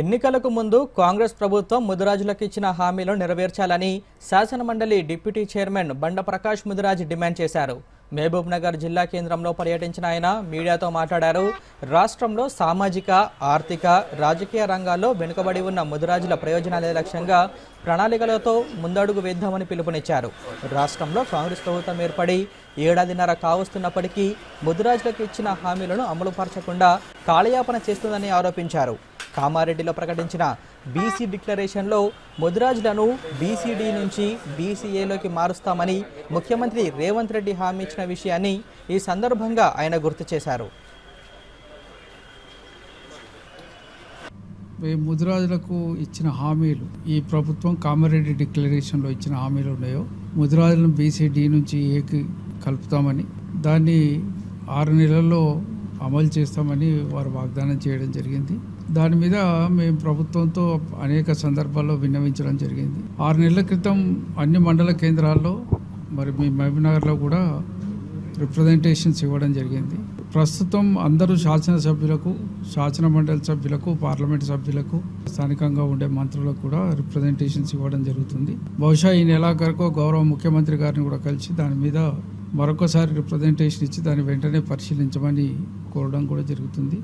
ఎన్నికలకు ముందు కాంగ్రెస్ ప్రభుత్వం ముదిరాజులకు ఇచ్చిన హామీలు నెరవేర్చాలని శాసనమండలి డిప్యూటీ చైర్మన్ బండ ప్రకాష్ ముదిరాజ్ డిమాండ్ చేశారు. మహబూబ్ నగర్ జిల్లా కేంద్రంలో పర్యటించిన ఆయన మీడియాతో మాట్లాడారు. రాష్ట్రంలో సామాజిక ఆర్థిక రాజకీయ రంగాల్లో వెనుకబడి ఉన్న ముదిరాజుల ప్రయోజనాలే లక్ష్యంగా ప్రణాళికలతో ముందడుగు వేద్దామని పిలుపునిచ్చారు. రాష్ట్రంలో కాంగ్రెస్ ప్రభుత్వం ఏర్పడి ఏడాదిన్నర కావస్తున్నప్పటికీ ముదిరాజులకు ఇచ్చిన హామీలను అమలుపరచకుండా కాలయాపన చేస్తుందని ఆరోపించారు. కామారెడ్డిలో ప్రకటించిన బీసీ డిక్లరేషన్లో ముదిరాజులను బీసీడీ నుంచి బీసీఏలోకి మారుస్తామని ముఖ్యమంత్రి రేవంత్ రెడ్డి హామీ ఇచ్చిన విషయాన్ని ఈ సందర్భంగా ఆయన గుర్తు చేశారు. ముదిరాజులకు ఇచ్చిన హామీలు ఈ ప్రభుత్వం కామారెడ్డి డిక్లరేషన్లో ఇచ్చిన హామీలు ఉన్నాయో ముదిరాజులను బీసీడీ నుంచి ఏకి కలుపుతామని దాన్ని ఆరు నెలల్లో అమలు చేస్తామని వారు వాగ్దానం చేయడం జరిగింది. దాని మీద మేము ప్రభుత్వంతో అనేక సందర్భాల్లో విన్నవించడం జరిగింది. ఆరు నెలల క్రితం అన్ని మండల కేంద్రాల్లో మరి మీ మహబూబ్నగర్లో కూడా రిప్రజెంటేషన్స్ ఇవ్వడం జరిగింది. ప్రస్తుతం అందరూ శాసనసభ్యులకు శాసన మండలి సభ్యులకు పార్లమెంట్ సభ్యులకు స్థానికంగా ఉండే మంత్రులకు కూడా రిప్రజెంటేషన్స్ ఇవ్వడం జరుగుతుంది. బహుశా ఈ నెలాఖరుకు గౌరవ ముఖ్యమంత్రి గారిని కూడా కలిసి దాని మీద మరొకసారి రిప్రజెంటేషన్ ఇచ్చి దాన్ని వెంటనే పరిశీలించమని కోరడం కూడా జరుగుతుంది.